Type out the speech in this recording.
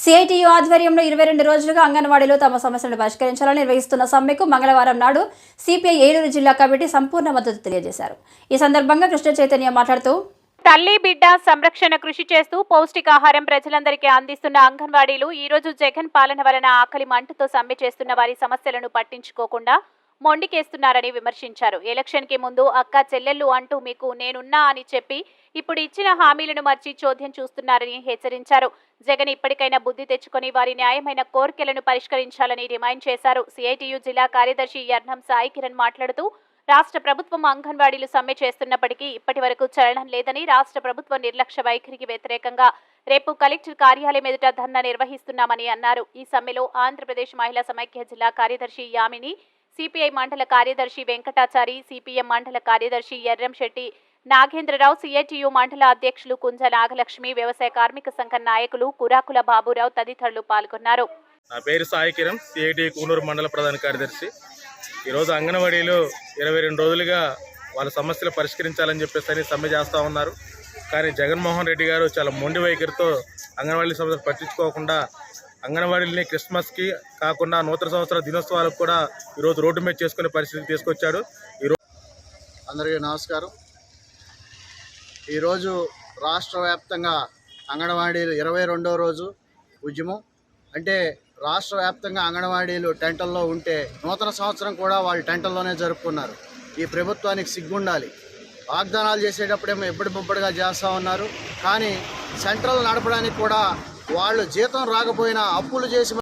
CITU ఆధ్వర్యంలో ఇరవై రెండు రోజులుగా అంగన్వాడీలో తమ సమస్యలను పరిష్కరించాలని నిర్వహిస్తున్న సమ్మెకు మంగళవారం నాడు సిపిఐ ఏలూరు జిల్లా కమిటీ సంపూర్ణ మద్దతు తెలియజేశారు. ఈ సందర్భంగా కృష్ణ చైతన్య మాట్లాడుతూ తల్లి బిడ్డ సంరక్షణ కృషి చేస్తూ పౌష్టికాహారం ప్రజలందరికీ అందిస్తున్న అంగన్వాడీలు ఈరోజు జగన్ పాలన వలన ఆకలి మంటతో సమ్మె చేస్తున్న వారి సమస్యలను పట్టించుకోకుండా మొండికేస్తున్నారని విమర్శించారు. ఎలక్షన్కి ముందు అక్క చెల్లెళ్ళు అంటూ మీకు నేనున్నా అని చెప్పి ఇప్పుడు ఇచ్చిన హామీలను మర్చి చోద్యం చూస్తున్నారని హెచ్చరించారు. జగన్ ఇప్పటికైనా బుద్ధి తెచ్చుకొని వారి న్యాయమైన కోరికలను పరిష్కరించాలని డిమాండ్ చేశారు. సిఐటియు జిల్లా కార్యదర్శి యర్నం సాయి కిరణ్ మాట్లాడుతూ రాష్ట్ర ప్రభుత్వం అంగన్వాడీలు సమ్మె చేస్తున్నప్పటికీ ఇప్పటి వరకు చలనం లేదని రాష్ట్ర ప్రభుత్వ నిర్లక్ష్య వైఖరికి వ్యతిరేకంగా రేపు కలెక్టర్ కార్యాలయం ఎదుట ధర్నా నిర్వహిస్తున్నామని అన్నారు. ఈ సమ్మెలో ఆంధ్రప్రదేశ్ మహిళా సమైక్య జిల్లా కార్యదర్శి యామిని సిపిఐ మండల కార్యదర్శి వెంకటాచారి సిపిఎం మండల కార్యదర్శి ఎర్రం శెట్టి నాగేంద్రరావు సిఐటియు మండల అధ్యక్షులు కుంజ నాగలక్ష్మి వ్యవసాయ కార్మిక సంఘ నాయకులు కురాకుల బాబురావు తదితరులు పాల్గొన్నారు. నా పేరు సాయి కిరణ్ సిఐటి కూనూరు మండల ప్రధాన కార్యదర్శి. ఈరోజు అంగన్వాడీలో ఇరవై రెండు రోజులుగా వాళ్ళ సమస్యలు పరిష్కరించాలని చెప్పేసి సమ్మె చేస్తూ ఉన్నారు. కానీ జగన్మోహన్ రెడ్డి గారు చాలా మొండి వైఖరితో అంగన్వాడీ సమస్యలు పట్టించుకోకుండా అంగన్వాడీలని క్రిస్మస్కి కాకుండా నూతన సంవత్సర దినోత్సవాలకు కూడా ఈరోజు రోడ్డు మీద చేసుకునే పరిస్థితికి తీసుకొచ్చాడు. ఈరోజు అందరికీ నమస్కారం. ఈరోజు రాష్ట్ర వ్యాప్తంగా అంగన్వాడీలు ఇరవై రెండవ రోజు ఉద్యమం. అంటే రాష్ట్ర వ్యాప్తంగా అంగన్వాడీలు టెంటల్లో ఉంటే నూతన సంవత్సరం కూడా వాళ్ళు టెంటల్లోనే జరుపుకున్నారు. ఈ ప్రభుత్వానికి సిగ్గుండాలి. వాగ్దానాలు చేసేటప్పుడేమో ఎప్పుడు బొప్పటిగా చేస్తూ ఉన్నారు. కానీ సెంట్రల్ నడపడానికి కూడా వాళ్ళు జీతం రాకపోయినా అప్పులు చేసి